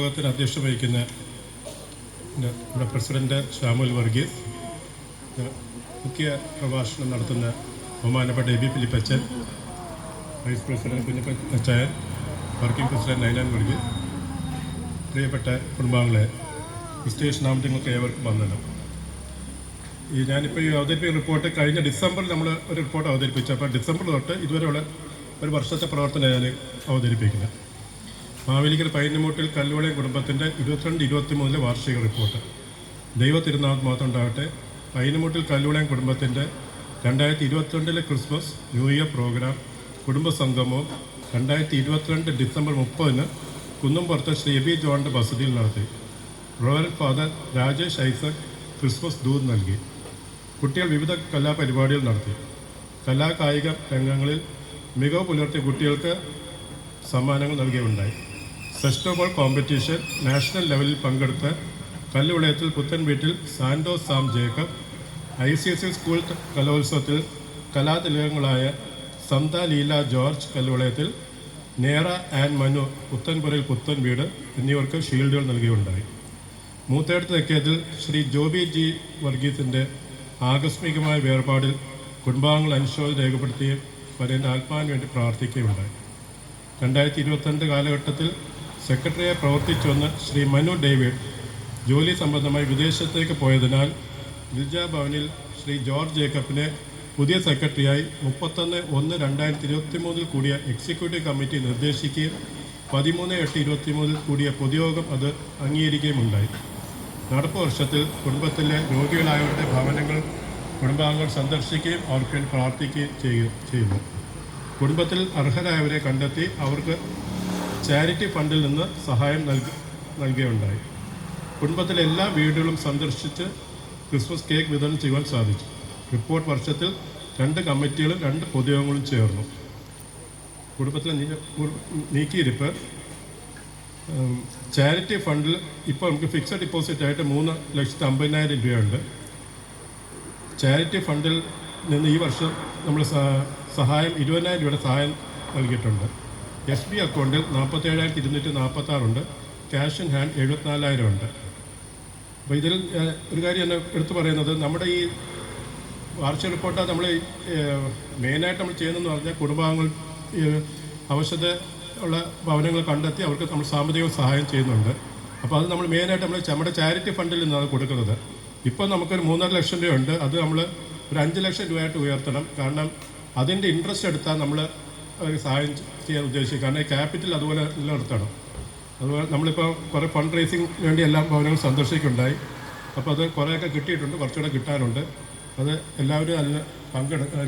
യോഗത്തിന് അധ്യക്ഷത വഹിക്കുന്ന നമ്മുടെ പ്രസിഡന്റ് ഷാമുൽ വർഗീസ് മുഖ്യ പ്രഭാഷണം നടത്തുന്ന ബഹുമാനപ്പെട്ട A B ഫിലിപ്പച്ചൻ vice president കുഞ്ഞപ്പച്ചായൻ working president Ninan Varghese പ്രിയപ്പെട്ട കുടുംബാംഗങ്ങളെ സ്റ്റേഷൻ നിങ്ങൾക്ക് ഏവർക്കും വന്നല്ലോ ഈ ഞാനിപ്പോൾ ഈ അവതരിപ്പിക്കുന്ന റിപ്പോർട്ട് കഴിഞ്ഞ ഡിസംബറിൽ നമ്മൾ ഒരു റിപ്പോർട്ട് അവതരിപ്പിച്ചു. അപ്പോൾ ഡിസംബർ തൊട്ട് ഇതുവരെയുള്ള ഒരു വർഷത്തെ പ്രവർത്തനം ഞാൻ അവതരിപ്പിക്കുന്നത്. മാവേലിക്കൽ പൈനമൂട്ടിൽ കല്ലുവളി കുടുംബത്തിന്റെ ഇരുപത്തിരണ്ട് ഇരുപത്തി മൂന്നിലെ വാർഷിക റിപ്പോർട്ട്. ദൈവ തിരുനാൾ മാത്രം ഉണ്ടാകട്ടെ പൈനമൂട്ടിൽ കല്ലുവളയം കുടുംബത്തിന്റെ രണ്ടായിരത്തി ഇരുപത്തിരണ്ടിലെ ക്രിസ്മസ് ന്യൂ ഇയർ പ്രോഗ്രാം കുടുംബ സംഗമവും രണ്ടായിരത്തി ഇരുപത്തിരണ്ട് ഡിസംബർ മുപ്പതിന് കുന്നുംപുറത്ത് ശ്രീ എബി ജോണിന്റെ വസതിയിൽ നടത്തി. Royal father Rajesh Isaac Christmas ദൂത് നൽകി. കുട്ടികൾ വിവിധ കലാപരിപാടികൾ നടത്തി. കലാകായിക രംഗങ്ങളിൽ മികവ് പുലർത്തിയ കുട്ടികൾക്ക് സമ്മാനങ്ങൾ നൽകുകയുണ്ടായി. സെസ്റ്റോ ബോൾ കോമ്പറ്റീഷൻ നാഷണൽ ലെവലിൽ പങ്കെടുത്ത് കല്ലുവിളയത്തിൽ പുത്തൻ വീട്ടിൽ Santos Sam Jacob I C S C school കലോത്സവത്തിൽ കലാതിലകങ്ങളായ സന്ത ലീല ജോർജ് കല്ലുവിളയത്തിൽ നേറ ആൻഡ് മനു പുത്തൻപുരയിൽ പുത്തൻ വീട് എന്നിവർക്ക് ഷീൽഡുകൾ നൽകിയുണ്ടായി. മൂത്തേടത്ത് തെക്കേതിൽ ശ്രീ ജോബി ജി വർഗീസിന്റെ ആകസ്മികമായ വേർപാടിൽ കുടുംബാംഗങ്ങൾ അനുശോചനം രേഖപ്പെടുത്തുകയും വരേന്റെ ആത്മാവിന് വേണ്ടി പ്രാർത്ഥിക്കുകയുണ്ടായി. രണ്ടായിരത്തി ഇരുപത്തിരണ്ട് കാലഘട്ടത്തിൽ സെക്രട്ടറിയായി പ്രവർത്തിച്ചു വന്ന ശ്രീ മനു ഡേവിഡ് ജോലി സംബന്ധമായി വിദേശത്തേക്ക് പോയതിനാൽ ഗിൽജ ഭവനിൽ ശ്രീ ജോർജ് ജേക്കബിനെ പുതിയ സെക്രട്ടറിയായി മുപ്പത്തൊന്ന് ഒന്ന് രണ്ടായിരത്തി ഇരുപത്തി മൂന്നിൽ കൂടിയ എക്സിക്യൂട്ടീവ് കമ്മിറ്റി നിർദ്ദേശിക്കുകയും പതിമൂന്ന് എട്ട് ഇരുപത്തി മൂന്നിൽ കൂടിയ പൊതുയോഗം അത് അംഗീകരിക്കുകയും ഉണ്ടായി. നടപ്പ് വർഷത്തിൽ കുടുംബത്തിലെ രോഗികളായവരുടെ ഭവനങ്ങൾ കുടുംബാംഗങ്ങൾ സന്ദർശിക്കുകയും അവർക്ക് വേണ്ടി പ്രാർത്ഥിക്കുകയും ചെയ്യുന്നു. കുടുംബത്തിൽ അർഹരായവരെ കണ്ടെത്തി അവർക്ക് ചാരിറ്റി ഫണ്ടിൽ നിന്ന് സഹായം നൽകി നൽകുകയുണ്ടായി കുടുംബത്തിലെ എല്ലാ വീടുകളും സന്ദർശിച്ച് ക്രിസ്മസ് കേക്ക് വിതരണം ചെയ്യുവാൻ സാധിച്ചു. റിപ്പോർട്ട് വർഷത്തിൽ രണ്ട് കമ്മിറ്റികളും രണ്ട് പൊതുയോഗങ്ങളും ചേർന്നു. കുടുംബത്തിലെ നീക്കിയിരിപ്പ് ചാരിറ്റി ഫണ്ടിൽ ഇപ്പോൾ നമുക്ക് ഫിക്സഡ് ഡിപ്പോസിറ്റ് ആയിട്ട് മൂന്ന് ലക്ഷത്തി അമ്പതിനായിരം രൂപയുണ്ട്. ചാരിറ്റി ഫണ്ടിൽ നിന്ന് ഈ വർഷം നമ്മൾ സഹായം ഇരുപതിനായിരം രൂപയുടെ സഹായം നൽകിയിട്ടുണ്ട്. എസ് ബി അക്കൗണ്ടിൽ നാൽപ്പത്തേഴായിരത്തി ഇരുന്നൂറ്റി നാൽപ്പത്തി ആറുണ്ട് ക്യാഷ് ഇൻ ഹാൻഡ് എഴുപത്തിനാലായിരം ഉണ്ട് അപ്പോൾ ഇതിൽ ഒരു കാര്യം എന്നെ എടുത്തു പറയുന്നത് നമ്മുടെ ഈ വാർഷിക റിപ്പോർട്ട് നമ്മൾ മെയിനായിട്ട് നമ്മൾ ചെയ്യുന്നതെന്ന് പറഞ്ഞാൽ കുടുംബാംഗങ്ങൾ ആവശ്യത ഉള്ള ഭവനങ്ങൾ കണ്ടെത്തി അവർക്ക് നമ്മൾ സാമ്പത്തിക സഹായം ചെയ്യുന്നുണ്ട്. അപ്പോൾ അത് നമ്മൾ മെയിനായിട്ട് നമ്മൾ നമ്മുടെ ചാരിറ്റി ഫണ്ടിൽ നിന്നാണ് കൊടുക്കുന്നത്. ഇപ്പോൾ നമുക്കൊരു മൂന്നര ലക്ഷം രൂപയുണ്ട്. അത് നമ്മൾ ഒരു അഞ്ച് ലക്ഷം രൂപയായിട്ട് ഉയർത്തണം. കാരണം അതിന്റെ ഇൻട്രസ്റ്റ് എടുത്താൽ നമ്മൾ ഒരു സഹായം ചെയ്യാൻ ഉദ്ദേശിച്ചു കാരണം ഈ ക്യാപിറ്റൽ അതുപോലെ നിലനിർത്തണം. അതുപോലെ നമ്മളിപ്പോൾ കുറേ ഫണ്ട് റേസിംഗ് വേണ്ടി എല്ലാ ഭവനങ്ങളും സന്ദർശിക്കുണ്ടായി അപ്പോൾ അത് കുറേയൊക്കെ കിട്ടിയിട്ടുണ്ട്. കുറച്ചുകൂടെ കിട്ടാനുണ്ട്. അത് എല്ലാവരും അതിൽ പങ്കെടുക്കുക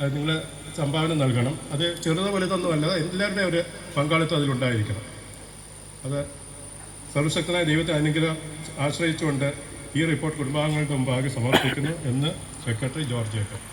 അതിൽ നിങ്ങൾ സംഭാവന നൽകണം. അത് ചെറുതോ വലുതൊന്നുമല്ല എല്ലാവരുടെയും ഒരു പങ്കാളിത്തം അതിലുണ്ടായിരിക്കണം. അത് സർവശക്തനായ ദൈവത്തെ അനുഗ്രഹം ആശ്രയിച്ചുകൊണ്ട് ഈ റിപ്പോർട്ട് കുടുംബാംഗങ്ങളുടെ മുമ്പാകെ സമർപ്പിക്കുന്നു എന്ന് സെക്രട്ടറി ജോർജ് ജേക്കബ്